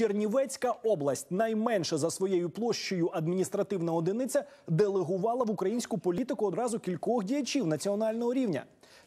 Чернівецька область, найменше за своєю площею адміністративна одиниця, делегувала в українську політику одразу кількох діячів національного рівня.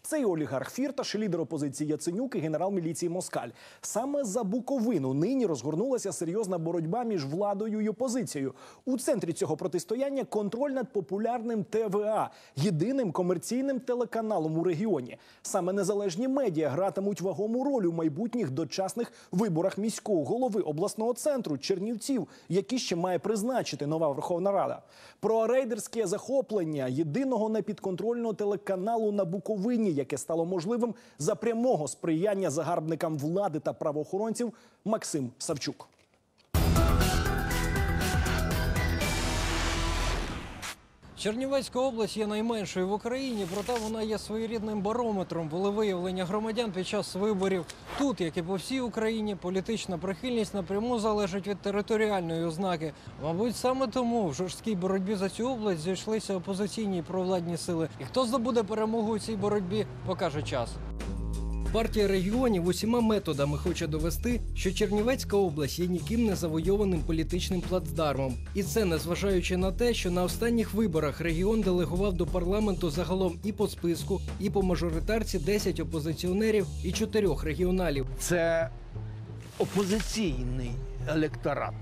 Це і олігарх Фірташ, лідер опозиції Яценюк і генерал міліції Москаль. Саме за Буковину нині розгорнулася серйозна боротьба між владою і опозицією. У центрі цього протистояння контроль над популярним ТВА, єдиним комерційним телеканалом у регіоні. Саме незалежні медіа гратимуть вагому роль у майбутніх дочасних виборах міського голови обласного центру Чернівців, які ще має призначити нова Верховна Рада. Про рейдерське захоплення єдиного непідконтрольного телеканалу на Буковині, яке стало можливим за прямого сприяння загарбникам влади та правоохоронців, Максим Савчук. Чернівецька область є найменшою в Україні, проте вона є своєрідним барометром волевиявлення громадян під час виборів. Тут, як і по всій Україні, політична прихильність напряму залежить від територіальної ознаки. Мабуть, саме тому в жорсткій боротьбі за цю область зійшлися опозиційні провладні сили. І хто здобуде перемогу у цій боротьбі, покаже час. Партія регіонів усіма методами хоче довести, що Чернівецька область є ніким не завойованим політичним плацдармом. І це незважаючи на те, що на останніх виборах регіон делегував до парламенту загалом і по списку, і по мажоритарці 10 опозиціонерів і 4 регіоналів. це опозиційний електорат.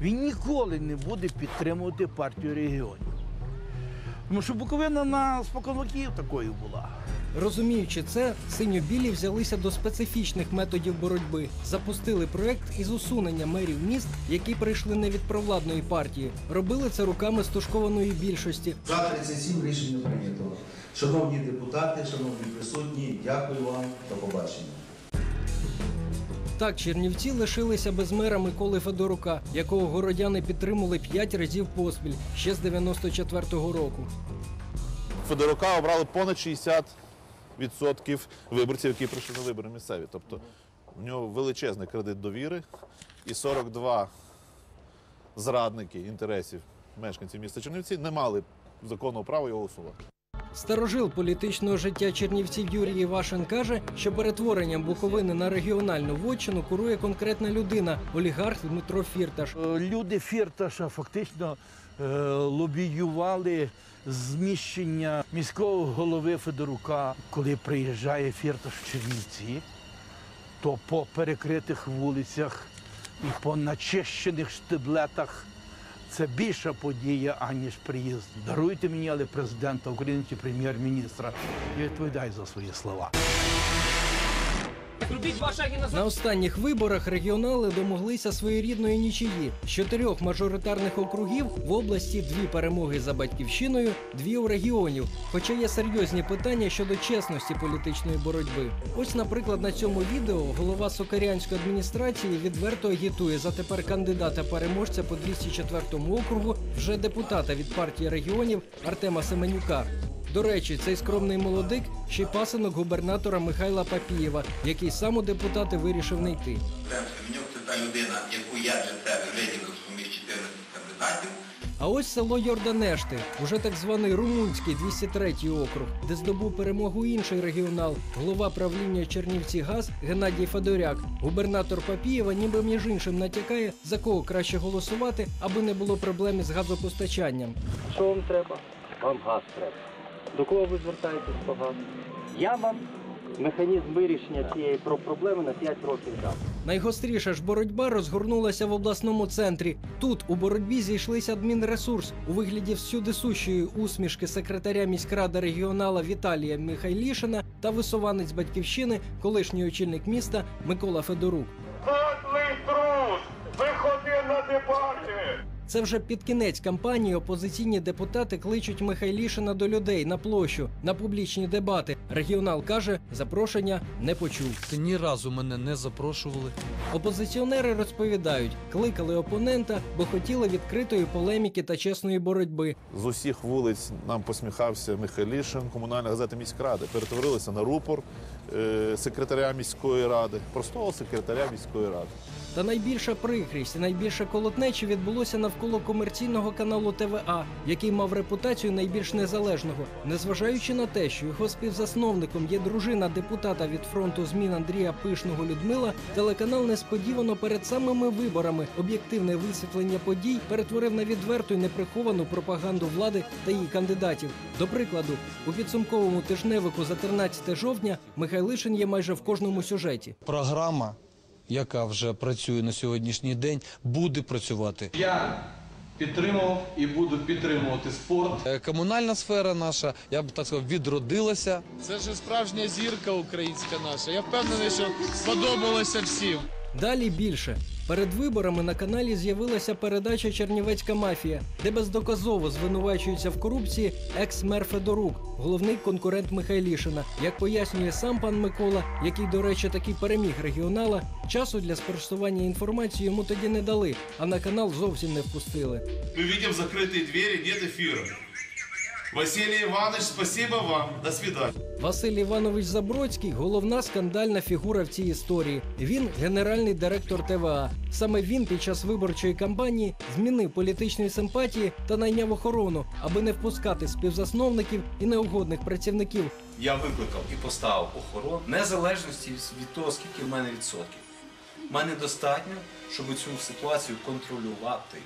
Він ніколи не буде підтримувати партію регіонів. Тому що Буковина на споконвіків такою була. Розуміючи це, синьо-білі взялися до специфічних методів боротьби, запустили проект із усунення мерів міст, які прийшли не від провладної партії. Робили це руками стушкованої більшості, За 37 рішення прийнято. Шановні депутати, шановні присутні, дякую вам. До побачення. Так, Чернівці лишилися без мера Миколи Федорука, якого городяни підтримали п'ять разів поспіль ще з 94-го року. Федорука обрали понад 60% виборців, які прийшли на вибори місцеві. Тобто в нього величезний кредит довіри і 42 зрадники інтересів мешканців міста Чернівці не мали законного права його усувати. Старожил політичного життя чернівців Юрій Івашин каже, що перетворенням Буковини на регіональну вотчину курує конкретна людина олігарх Дмитро Фірташ. Люди Фірташа фактично е, лобіювали зміщення міського голови Федорука. Коли приїжджає Фірташ в Чернівці, то по перекритих вулицях і по начищених штиблетах це більша подія, аніж приїзд. Даруйте мені, але президента України чи прем'єр-міністра і відповідай за свої слова. На останніх виборах регіонали домоглися своєрідної нічиї. З чотирьох мажоритарних округів в області дві перемоги за батьківщиною, дві у регіонів. Хоча є серйозні питання щодо чесності політичної боротьби. Ось, наприклад, на цьому відео голова Сокарянської адміністрації відверто агітує за тепер кандидата переможця по 204 округу, вже депутата від партії регіонів Артема Семенюка. До речі, цей скромний молодик ще й пасинок губернатора Михайла Папієва, який сам у депутати вирішив не йти. Семенюк це та людина, яку я для себе виділив поміж 14 кандидатів. А ось село Йорданешти, уже так званий румунський 203 округ, де здобув перемогу інший регіонал, голова правління Чернівці ГАЗ Геннадій Федоряк. Губернатор Папієва, ніби між іншим натякає, за кого краще голосувати, аби не було проблем із газопостачанням. Що вам треба? Вам газ треба. До кого ви звертаєтесь по газу? Я вам механізм вирішення цієї про- проблеми на 5 років дам. Найгостріша ж боротьба розгорнулася в обласному центрі. Тут у боротьбі зійшлися адмінресурс у вигляді всюдисущої усмішки секретаря міськради регіонала Віталія Михайлішина та висуванець батьківщини, колишній очільник міста Микола Федорук. Затлий трус! Виходи на дебати! Це вже під кінець кампанії опозиційні депутати кличуть Михайлішина до людей на площу на публічні дебати. Регіонал каже, запрошення не почув. Ні разу мене не запрошували. Опозиціонери розповідають, кликали опонента, бо хотіли відкритої полеміки та чесної боротьби. З усіх вулиць нам посміхався Михайлішин, комунальна газета міськради. Перетворилися на рупор е, секретаря міської ради, простого секретаря міської ради. Та найбільша прикрість і найбільше колотнечі відбулося навколо комерційного каналу ТВА, який мав репутацію найбільш незалежного, незважаючи на те, що його співзасновником є дружина депутата від фронту змін Андрія Пишного Людмила. Телеканал несподівано перед самими виборами об'єктивне висвітлення подій перетворив на відверту і неприховану пропаганду влади та її кандидатів. До прикладу, у підсумковому тижневику за 13 жовтня Михайлишин є майже в кожному сюжеті. Програма, яка вже працює на сьогоднішній день, буде працювати. Я підтримував і буду підтримувати спорт. Е, Комунальна сфера наша, я б так сказав, відродилася. Це ж справжня зірка українська наша. Я впевнений, що сподобалося всім. Далі більше. Перед виборами на каналі з'явилася передача Чернівецька мафія, де бездоказово звинувачується в корупції екс-мер Федорук, головний конкурент Михайлішина. Як пояснює сам пан Микола, який, до речі, таки переміг регіонала, часу для спростування інформації йому тоді не дали, а на канал зовсім не впустили. Мы видим закрытые двери, нет эфира. Василий Иванович, спасибо вам. До свидания. Василь Іванович Забродський головна скандальна фігура в цій історії. Він генеральний директор ТВА. Саме він під час виборчої кампанії змінив політичні симпатії та найняв охорону, аби не впускати співзасновників і неугодних працівників. Я викликав і поставив охорону незалежності від того, скільки в мене відсотків. У мене достатньо, щоб цю ситуацію контролювати.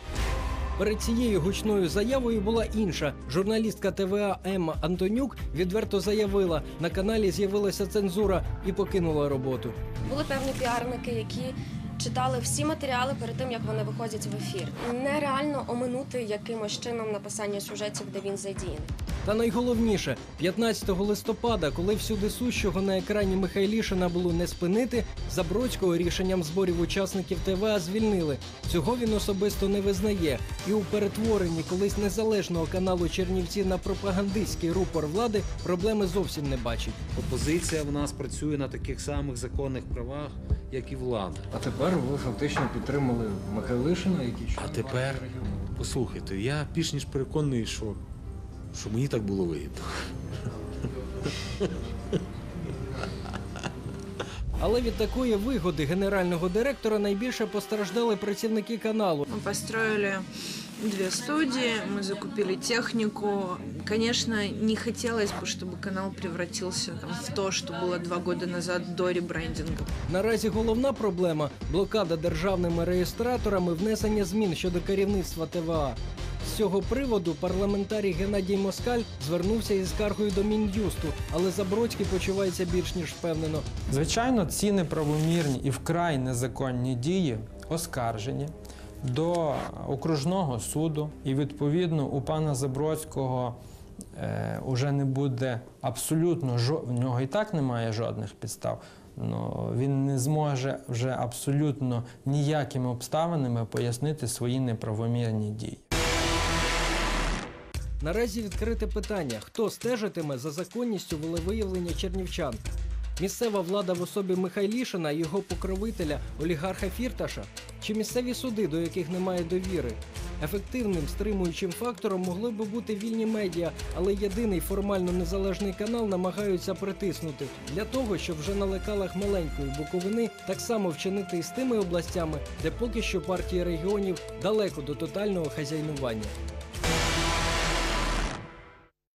Перед цією гучною заявою була інша. Журналістка ТВА Емма Антонюк відверто заявила, на каналі з'явилася цензура і покинула роботу. Були певні піарники, які читали всі матеріали перед тим, як вони виходять в ефір. Нереально оминути якимось чином написання сюжетів, де він задіяний. Та найголовніше, 15 листопада, коли всюди сущого на екрані Михайлішина було не спинити, Забродського рішенням зборів учасників ТВА звільнили. Цього він особисто не визнає. І у перетворенні колись незалежного каналу Чернівці на пропагандистський рупор влади проблеми зовсім не бачить. Опозиція в нас працює на таких самих законних правах, як і влада. А тепер ви фактично підтримали Михайлишина, який А тепер послухайте, я більш ніж переконаний, що, що мені так було вигідно. Але від такої вигоди генерального директора найбільше постраждали працівники каналу. Мы построили две студии, мы закупили технику. Конечно, не хотелось бы, чтобы канал превратился там, в то, что было два года назад до ребрендинга. Наразі головна проблема блокада державними реєстраторами внесення змін щодо керівництва ТВА. Цього приводу парламентарій Геннадій Москаль звернувся із скаргою до Мін'юсту, але Забродський почувається більш ніж впевнено. Звичайно, ці неправомірні і вкрай незаконні дії оскаржені до окружного суду, і відповідно у пана Забродського е, уже не буде абсолютно жо... в нього і так немає жодних підстав. Ну, він не зможе вже абсолютно ніякими обставинами пояснити свої неправомірні дії. Наразі відкрите питання: хто стежитиме за законністю волевиявлення чернівчан? Місцева влада в особі Михайлішина його покровителя олігарха Фірташа чи місцеві суди, до яких немає довіри? Ефективним стримуючим фактором могли би бути вільні медіа, але єдиний формально незалежний канал намагаються притиснути для того, щоб вже на лекалах маленької Буковини так само вчинити і з тими областями, де поки що партії регіонів далеко до тотального хазяйнування.